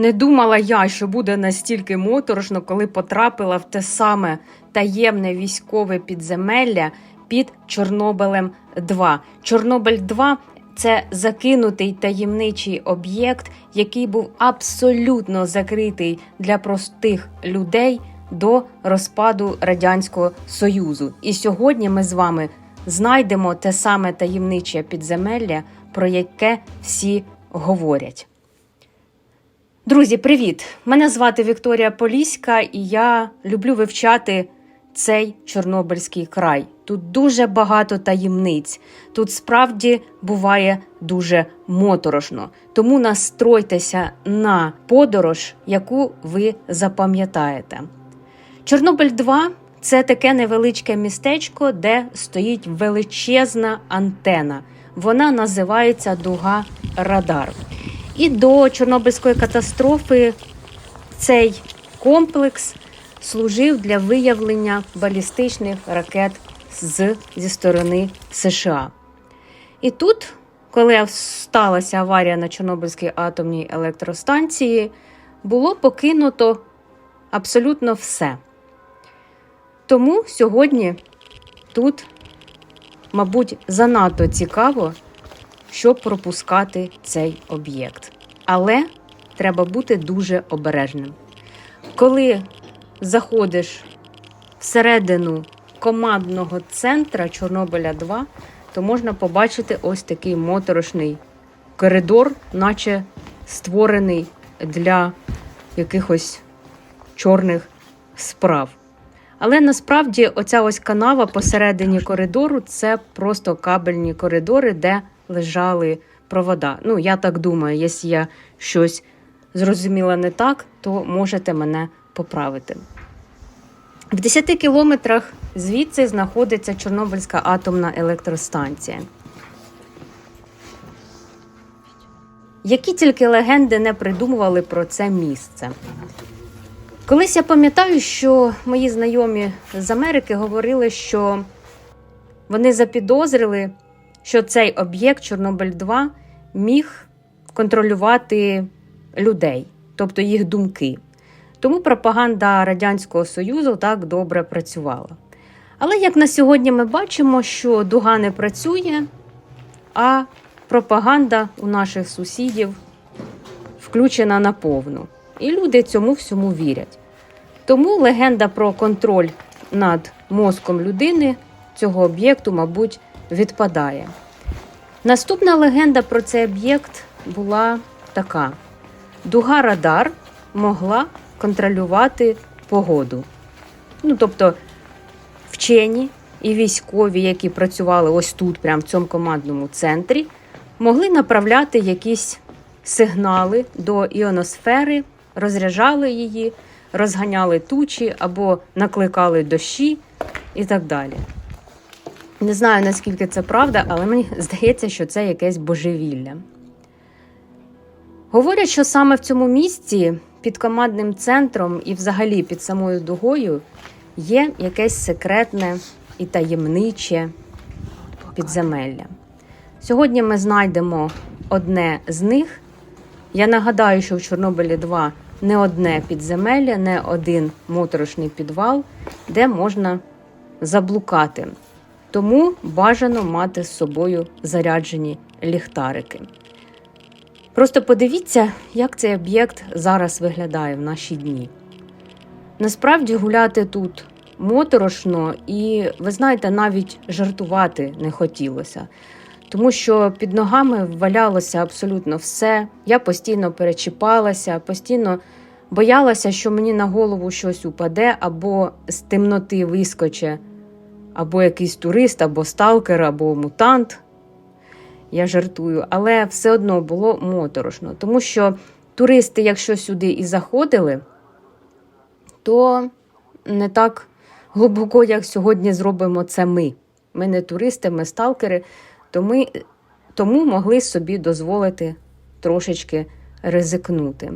Не думала я, що буде настільки моторошно, коли потрапила в те саме таємне військове підземелля під Чорнобилем 2. Чорнобиль 2 це закинутий таємничий об'єкт, який був абсолютно закритий для простих людей до розпаду Радянського Союзу. І сьогодні ми з вами знайдемо те саме таємниче підземелля, про яке всі говорять. Друзі, привіт! Мене звати Вікторія Поліська, і я люблю вивчати цей Чорнобильський край. Тут дуже багато таємниць. Тут справді буває дуже моторошно. Тому настройтеся на подорож, яку ви запам'ятаєте. Чорнобиль 2 це таке невеличке містечко, де стоїть величезна антена. Вона називається Дуга Радар. І до Чорнобильської катастрофи цей комплекс служив для виявлення балістичних ракет з, зі сторони США. І тут, коли сталася аварія на Чорнобильській атомній електростанції, було покинуто абсолютно все. Тому сьогодні тут, мабуть, занадто цікаво, щоб пропускати цей об'єкт. Але треба бути дуже обережним. Коли заходиш всередину командного центра Чорнобиля 2, то можна побачити ось такий моторошний коридор, наче створений для якихось чорних справ. Але насправді оця ось канава посередині коридору це просто кабельні коридори, де лежали провода. Ну, я так думаю, якщо я щось зрозуміла не так, то можете мене поправити. В 10 кілометрах звідси знаходиться Чорнобильська атомна електростанція. Які тільки легенди не придумували про це місце. Колись я пам'ятаю, що мої знайомі з Америки говорили, що вони запідозрили, що цей об'єкт Чорнобиль 2 міг контролювати людей, тобто їх думки. Тому пропаганда Радянського Союзу так добре працювала. Але як на сьогодні ми бачимо, що дуга не працює, а пропаганда у наших сусідів включена на повну. І люди цьому всьому вірять. Тому легенда про контроль над мозком людини цього об'єкту, мабуть, відпадає. Наступна легенда про цей об'єкт була така: дуга Радар могла контролювати погоду. Ну, тобто, вчені і військові, які працювали ось тут, прямо в цьому командному центрі, могли направляти якісь сигнали до іоносфери, розряджали її, розганяли тучі або накликали дощі і так далі. Не знаю, наскільки це правда, але мені здається, що це якесь божевілля. Говорять, що саме в цьому місці під командним центром і взагалі під самою дугою є якесь секретне і таємниче підземелля. Сьогодні ми знайдемо одне з них. Я нагадаю, що в Чорнобилі 2 не одне підземелля, не один моторошний підвал, де можна заблукати. Тому бажано мати з собою заряджені ліхтарики. Просто подивіться, як цей об'єкт зараз виглядає в наші дні. Насправді гуляти тут моторошно, і, ви знаєте, навіть жартувати не хотілося, тому що під ногами валялося абсолютно все. Я постійно перечіпалася, постійно боялася, що мені на голову щось упаде, або з темноти вискоче, або якийсь турист, або сталкер, або мутант я жартую, але все одно було моторошно. Тому що туристи, якщо сюди і заходили, то не так глибоко, як сьогодні зробимо це ми. Ми не туристи, ми сталкери, то ми, тому могли собі дозволити трошечки ризикнути.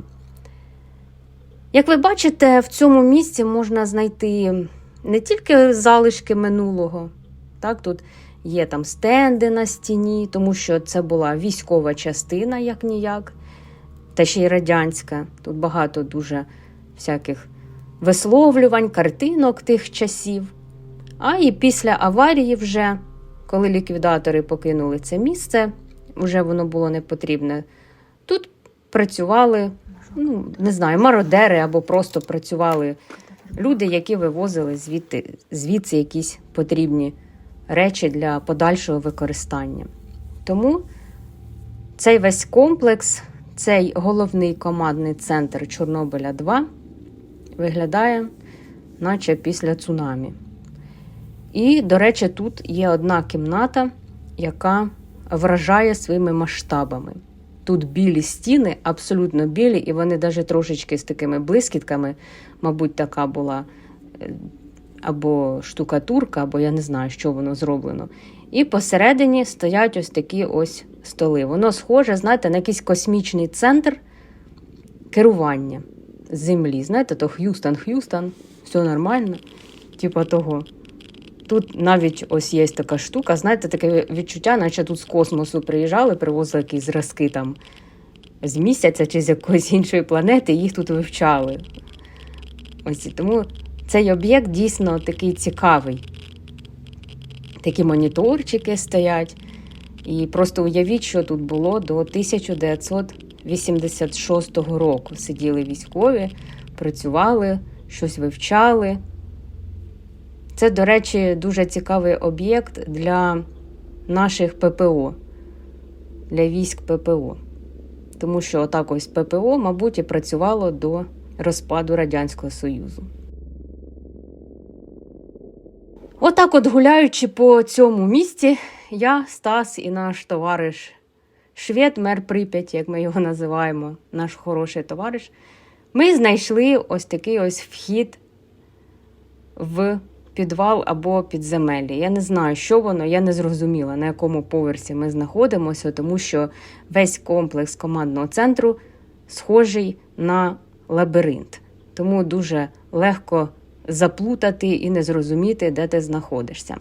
Як ви бачите, в цьому місці можна знайти не тільки залишки минулого, так, тут Є там стенди на стіні, тому що це була військова частина, як ніяк. та ще й радянська. Тут багато дуже всяких висловлювань, картинок тих часів. А і після аварії, вже, коли ліквідатори покинули це місце, вже воно було не потрібне. Тут працювали, ну, не знаю, мародери або просто працювали люди, які вивозили звідти, звідси якісь потрібні речі для подальшого використання. Тому цей весь комплекс, цей головний командний центр Чорнобиля 2 виглядає, наче після цунамі. І, до речі, тут є одна кімната, яка вражає своїми масштабами. Тут білі стіни, абсолютно білі, і вони навіть трошечки з такими блискітками, мабуть, така була е, або штукатурка, або я не знаю, що воно зроблено. І посередині стоять ось такі ось столи. Воно схоже, знаєте, на якийсь космічний центр керування землі. Знаєте, то Х'юстон, Х'юстон, все нормально. Типа того. Тут навіть ось є така штука, знаєте, таке відчуття, наче тут з космосу приїжджали, привозили якісь зразки там з місяця чи з якоїсь іншої планети, і їх тут вивчали. Ось тому цей об'єкт дійсно такий цікавий. Такі моніторчики стоять. І просто уявіть, що тут було до 1986 року. Сиділи військові, працювали, щось вивчали. Це, до речі, дуже цікавий об'єкт для наших ППО, для військ ППО. Тому що отак ось ППО, мабуть, і працювало до розпаду Радянського Союзу. Отак, от гуляючи по цьому місці, я, Стас і наш товариш Швед, мер Прип'ять, як ми його називаємо, наш хороший товариш, ми знайшли ось такий ось вхід в підвал або підземелля. Я не знаю, що воно, я не зрозуміла, на якому поверсі ми знаходимося, тому що весь комплекс командного центру схожий на лабіринт. Тому дуже легко заплутати і не зрозуміти, де ти знаходишся.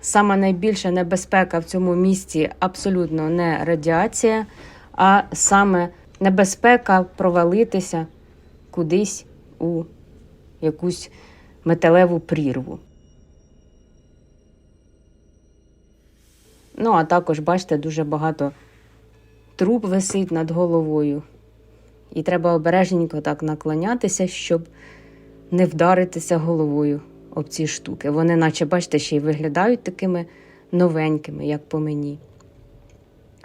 Саме найбільша небезпека в цьому місці абсолютно не радіація, а саме небезпека провалитися кудись у якусь металеву прірву. Ну, а також, бачите, дуже багато труб висить над головою. І треба обережненько так наклонятися, щоб не вдаритися головою об ці штуки. Вони, наче, бачите, ще й виглядають такими новенькими, як по мені.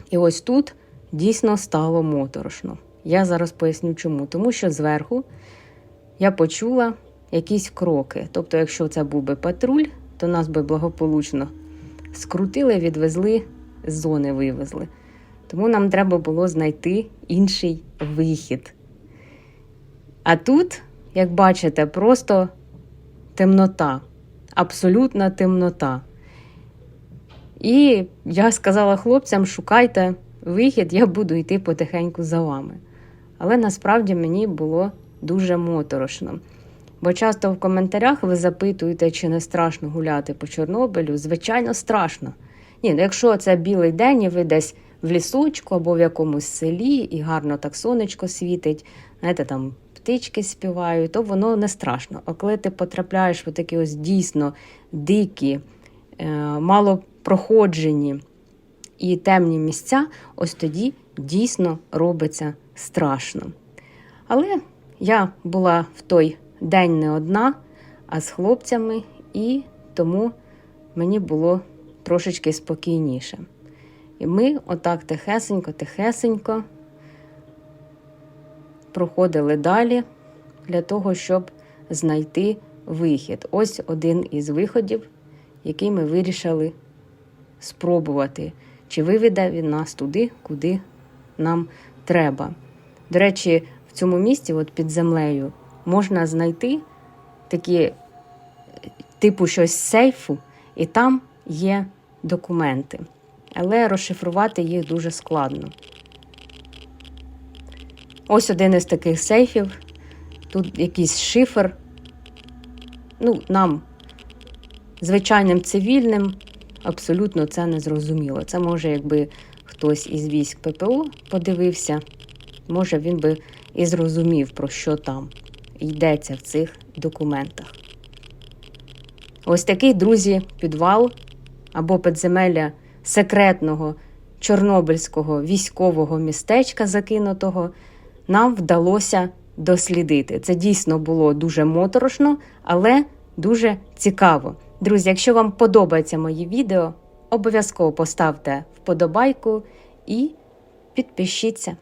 І ось тут дійсно стало моторошно. Я зараз поясню чому. Тому що зверху я почула якісь кроки. Тобто, якщо це був би патруль, то нас би благополучно скрутили, відвезли, з зони вивезли. Тому нам треба було знайти інший вихід. А тут, як бачите, просто темнота, абсолютна темнота. І я сказала хлопцям: шукайте вихід, я буду йти потихеньку за вами. Але насправді мені було дуже моторошно. Бо часто в коментарях ви запитуєте, чи не страшно гуляти по Чорнобилю. Звичайно, страшно. Ні, ну якщо це білий день, і ви десь в лісочку або в якомусь селі, і гарно так сонечко світить, знаєте, там птички співають, то воно не страшно. А коли ти потрапляєш в такі ось дійсно дикі, е, малопроходжені і темні місця, ось тоді дійсно робиться страшно. Але я була в той день не одна, а з хлопцями, і тому мені було трошечки спокійніше. І ми отак тихесенько-тихесенько проходили далі для того, щоб знайти вихід. Ось один із виходів, який ми вирішили спробувати, чи виведе він нас туди, куди нам треба. До речі, в цьому місці, от під землею, можна знайти такі, типу щось сейфу, і там є документи. Але розшифрувати їх дуже складно. Ось один із таких сейфів. Тут якийсь шифр. Ну, нам, звичайним цивільним, абсолютно це не зрозуміло. Це може, якби хтось із військ ППО подивився може він би і зрозумів, про що там йдеться в цих документах. Ось такий, друзі, підвал або підземелля секретного чорнобильського військового містечка закинутого нам вдалося дослідити. Це дійсно було дуже моторошно, але дуже цікаво. Друзі, якщо вам подобається мої відео, обов'язково поставте вподобайку і підпишіться.